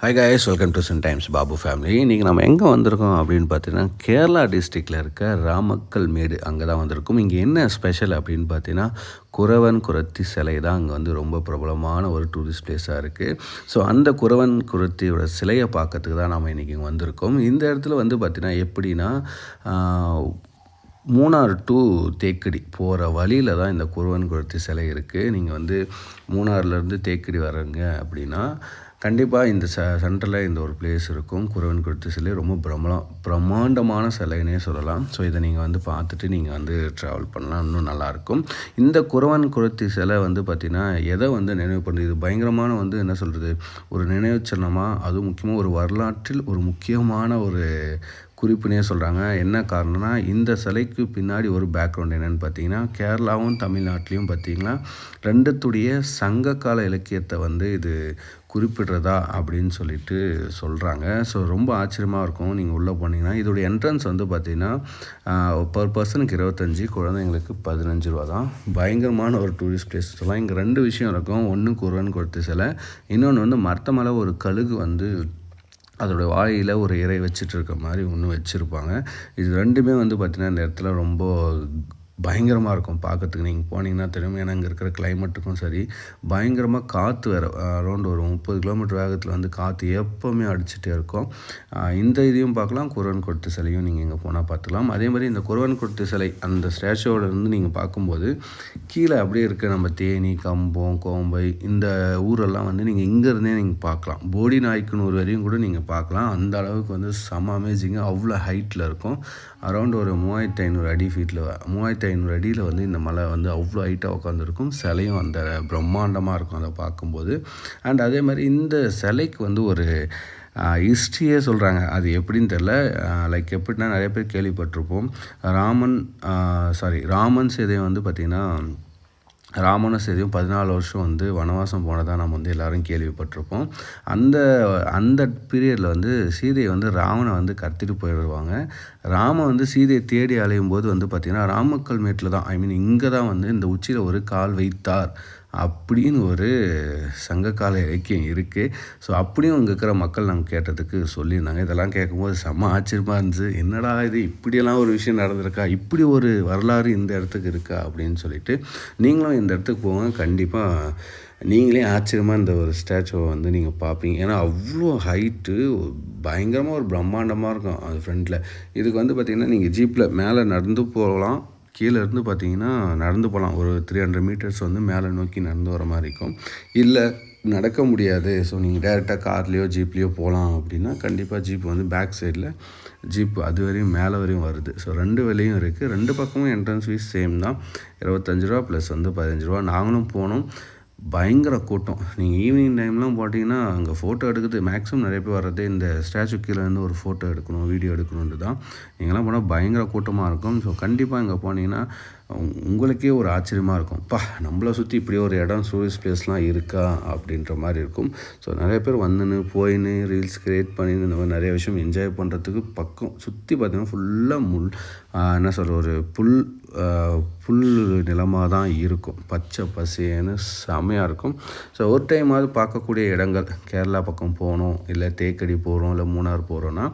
Hi guys welcome to sun times Babu family இன்றைக்கி நம்ம எங்கே வந்திருக்கோம் அப்படின்னு பார்த்தீங்கன்னா கேரளா டிஸ்ட்ரிக்டில் இருக்க ராமக்கல் மேடு அங்கே தான் வந்திருக்கோம். இங்கே என்ன ஸ்பெஷல் அப்படின்னு பார்த்தீங்கன்னா குறவன் குரத்தி சிலை தான் அங்கே வந்து ரொம்ப பிரபலமான ஒரு டூரிஸ்ட் பிளேஸாக இருக்குது ஸோ அந்த குறவன் குரத்தியோட சிலையை பார்க்கறதுக்கு தான் நம்ம இன்றைக்கி இங்கே வந்திருக்கோம். இந்த இடத்துல வந்து பார்த்திங்கன்னா எப்படின்னா மூணார் டு தேக்கடி போகிற வழியில் தான் இந்த குருவன் குருத்தி சிலை இருக்குது நீங்கள் வந்து மூணார்லேருந்து தேக்கடி வர்றீங்க அப்படின்னா கண்டிப்பாக இந்த ச சென்டரில் இந்த ஒரு பிளேஸ் இருக்கும். குறவன் குருத்தி சிலை ரொம்ப பிரமலம் பிரம்மாண்டமான சிலைன்னே சொல்லலாம். ஸோ இதை நீங்கள் வந்து பார்த்துட்டு நீங்கள் வந்து ட்ராவல் பண்ணலாம். இன்னும் நல்லாயிருக்கும் இந்த குறவன் குருத்தி சிலை வந்து பார்த்திங்கன்னா எதை வந்து நினைவு பண்ணுது? இது பயங்கரமான வந்து என்ன சொல்கிறது ஒரு நினைவு சின்னமாக அதுவும் முக்கியமாக ஒரு வரலாற்றில் ஒரு முக்கியமான ஒரு குறிப்புனே சொல்கிறாங்க என்ன காரணம்னா இந்த சிலைக்கு பின்னாடி ஒரு பேக்ரவுண்ட் என்னென்னு பார்த்தீங்கன்னா கேரளாவும் தமிழ்நாட்டிலையும் பார்த்தீங்கன்னா ரெண்டுத்துடைய சங்ககால இலக்கியத்தை வந்து இது குறிப்பிடுறதா அப்படின்னு சொல்லிட்டு சொல்கிறாங்க ஸோ ரொம்ப ஆச்சரியமாக இருக்கும். நீங்கள் உள்ளே போனீங்கன்னா இதோடைய என்ட்ரன்ஸ் வந்து பார்த்தீங்கன்னா பர் பர்சனுக்கு இருபத்தஞ்சி குழந்தைங்களுக்கு பதினஞ்சு ரூபா தான். பயங்கரமான ஒரு டூரிஸ்ட் பிளேஸ் சொல்லலாம். இங்கே ரெண்டு விஷயம் இருக்கும். ஒன்று குருவன் கொடுத்த சிலை இன்னொன்று வந்து மரத்த மேலே ஒரு கழுகு வந்து அதோட வாயில் ஒரு இறை வச்சுட்டு இருக்க மாதிரி ஒன்று வச்சுருப்பாங்க. இது ரெண்டுமே வந்து பார்த்திங்கன்னா இந்த இடத்துல ரொம்ப பயங்கரமாக இருக்கும் பார்க்கறதுக்கு. நீங்கள் போனீங்கன்னா தெரியும். ஏன்னா இங்கே இருக்கிற கிளைமேட்டுக்கும் சரி பயங்கரமாக காற்று வேறு அரௌண்ட் ஒரு முப்பது கிலோமீட்டர் வேகத்தில் வந்து காற்று எப்போவுமே அடிச்சுட்டே இருக்கும். இந்த இதையும் பார்க்கலாம். குருவன் கொடுத்த சிலையும் நீங்கள் இங்கே போனால் பார்த்துக்கலாம். அதே மாதிரி இந்த குருவன் கொடுத்த சிலை அந்த ஸ்டாச்சுவோட இருந்து நீங்கள் பார்க்கும்போது கீழே அப்படியே இருக்க நம்ம தேனி கம்பம் கோம்பை இந்த ஊரெல்லாம் வந்து நீங்கள் இங்கேருந்தே நீங்கள் பார்க்கலாம். போடி நாய்க்குனூர் வரையும் கூட நீங்கள் பார்க்கலாம். அந்த அளவுக்கு வந்து செம அமேசிங்காக அவ்வளோ ஹைட்டில் இருக்கும். அரௌண்ட் ஒரு மூவாயிரத்தி ஐநூறு அடி ஃபீட்டில் மூவாயிரத்து ஐநூறு அடியில் வந்து இந்த மலை வந்து அவ்வளோ ஹைட்டாக உட்காந்துருக்கும் சிலையும் அந்த பிரம்மாண்டமாக இருக்கும் அதை பார்க்கும்போது. அண்ட் அதே மாதிரி இந்த சிலைக்கு வந்து ஒரு ஹிஸ்ட்ரியே சொல்கிறாங்க அது எப்படின்னு தெரில லைக் எப்படின்னா நிறைய பேர் கேள்விப்பட்டிருப்போம். ராமன் சாரி ராமன் சீதை வந்து பார்த்திங்கன்னா ராமனும் சேதியும் பதினாலு வருஷம் வந்து வனவாசம் போனதாக நம்ம வந்து எல்லோரும் கேள்விப்பட்டிருப்போம். அந்த அந்த பீரியடில் வந்து சீதையை வந்து ராமனை வந்து கடத்திட்டு போயிடுவாங்க. ராமன் வந்து சீதையை தேடி அலையும் போது வந்து பார்த்திங்கன்னா ராமக்கல் மேட்டில் தான் ஐ மீன் இங்கே தான் வந்து இந்த உச்சியில் ஒரு கால் வைத்தார். அப்படின்னு ஒரு சங்ககால இலக்கியம் இருக்குது ஸோ அப்படியும் அங்கே இருக்கிற மக்கள் நாங்கள் கேட்டதுக்கு சொல்லியிருந்தாங்க. இதெல்லாம் கேட்கும்போது செம்ம ஆச்சரியமாக இருந்துச்சு. என்னடா இது? இப்படியெல்லாம் ஒரு விஷயம் நடந்திருக்கா? இப்படி ஒரு வரலாறு இந்த இடத்துக்கு இருக்கா? அப்படின்னு சொல்லிட்டு நீங்களும் இந்த இடத்துக்கு போங்க. கண்டிப்பாக நீங்களே ஆச்சரியமாக இந்த ஒரு ஸ்டாச்சுவை வந்து நீங்கள் பார்ப்பீங்க. ஏன்னா அவ்வளோ ஹைட்டு பயங்கரமாக ஒரு பிரம்மாண்டமாக இருக்கும். அது ஃப்ரண்ட்டில் இதுக்கு வந்து பார்த்திங்கன்னா நீங்கள் ஜீப்பில் மேலே நடந்து போகலாம். கீழே இருந்து பார்த்தீங்கன்னா நடந்து போகலாம். ஒரு த்ரீ ஹண்ட்ரட் மீட்டர்ஸ் வந்து மேலே நோக்கி நடந்து வர மாதிரி இருக்கும். இல்லை நடக்க முடியாது. ஸோ நீங்கள் டேரெக்டாக கார்லேயோ ஜீப்லேயோ போகலாம் அப்படின்னா கண்டிப்பாக ஜீப் வந்து பேக் சைடில் ஜீப் அது வரையும் மேலே வரையும் வருது. ஸோ ரெண்டு விலையும் இருக்குது ரெண்டு பக்கமும் என்ட்ரன்ஸ் ஃபீஸ் சேம் தான். இருபத்தஞ்சு ரூபா ப்ளஸ் வந்து பதினஞ்சு ரூபா. நாங்களும் போனோம். பயங்கர கூட்டம். நீங்கள் ஈவினிங் டைம்லாம் போட்டிங்கன்னா அங்கே ஃபோட்டோ எடுக்கிறது மேக்ஸிமம் நிறைய பேர் வர்றதே இந்த ஸ்டாச்சு கீழே இருந்து ஒரு ஃபோட்டோ எடுக்கணும் வீடியோ எடுக்கணுன்ட்டு தான் இங்கெல்லாம் போனால் பயங்கர கூட்டமாக இருக்கும். ஸோ கண்டிப்பாக இங்கே போனீங்கன்னா உங்களுக்கே ஒரு ஆச்சரியமாக இருக்கும். பா நம்மளை சுற்றி இப்படி ஒரு இடம் டூரிஸ்ட் பிளேஸ்லாம் இருக்கா? அப்படின்ற மாதிரி இருக்கும். ஸோ நிறைய பேர் வந்துன்னு போயின்னு ரீல்ஸ் க்ரியேட் பண்ணின்னு இந்த மாதிரி நிறைய விஷயம் என்ஜாய் பண்ணுறதுக்கு பக்கம் சுற்றி பார்த்திங்கன்னா ஃபுல்லாக முள் என்ன சொல்கிற ஒரு புல் புல் நிலமாக தான் இருக்கும். பச்சை பசேன்னு செமையாக இருக்கும். ஸோ ஒரு டைமாவது பார்க்கக்கூடிய இடங்கள் கேரளா பக்கம் போகணும் இல்லை தேக்கடி போகிறோம் இல்லை மூணார் போகிறோன்னா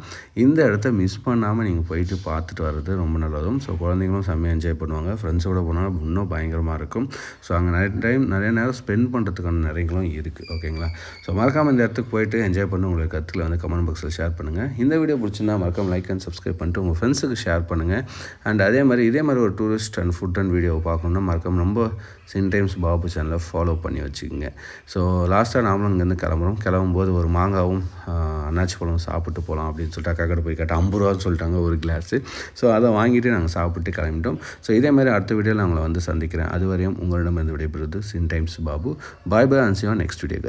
இந்த இடத்த மிஸ் பண்ணாமல் நீங்கள் போயிட்டு பார்த்துட்டு வர்றது ரொம்ப நல்லதும். ஸோ குழந்தைங்களும் செம்மையாக என்ஜாய் பண்ணுவாங்க. ஃப்ரெண்ட்ஸோட போனால் இன்னும் பயங்கரமாக இருக்கும். ஸோ அங்கே நிறைய டைம் நிறைய நேரம் ஸ்பெண்ட் பண்ணுறதுக்கான நிறையங்களும் இருக்குது ஓகேங்களா ஸோ மறக்காமல் இந்த இடத்துக்கு போயிட்டு என்ஜாய் பண்ணி உங்களுக்கு கருத்துக்களை வந்து கமெண்ட் பாக்ஸில் ஷேர் பண்ணுங்கள் இந்த வீடியோ பிடிச்சிருந்தா மறக்காம லைக் அண்ட் சப்ஸ்கிரைப் பண்ணிட்டு உங்கள் ஃப்ரெண்ட்ஸுக்கு ஷேர் பண்ணுங்கள் அண்ட் அதே மாதிரி இதே மாதிரி ஒரு டூரிஸ்ட் அண்ட் ஃபுட் அண்ட் வீடியோவை பார்க்கணுன்னா மறக்காம ரொம்ப சின் டைம்ஸ் பாபு சேனலை ஃபாலோ பண்ணி வச்சுக்கோங்க. ஸோ லாஸ்ட்டாக நாமளும் இங்கேருந்து கிளம்புறோம். கிளம்பும்போது ஒரு மாங்காவும் ஆஹ், அன்னாச்சி பழம் சாப்பிட்டு போகலாம் அப்படின்னு சொல்லிட்டு அக்கா கடை போய் கேட்டால் ஐம்பது ரூபான்னு சொல்லிட்டாங்க ஒரு கிளாஸு ஸோ அதை வாங்கிட்டு நாங்கள் சாப்பிட்டு கிளம்பிட்டோம். ஸோ இதே மாதிரி அடுத்த வீடியோவில் நான் உங்களை வந்து சந்திக்கிறேன். அது வரையும் உங்களிடம் இருந்து விடைபெறுவது sun times Babu. Bye bye அன்சிவா next video guys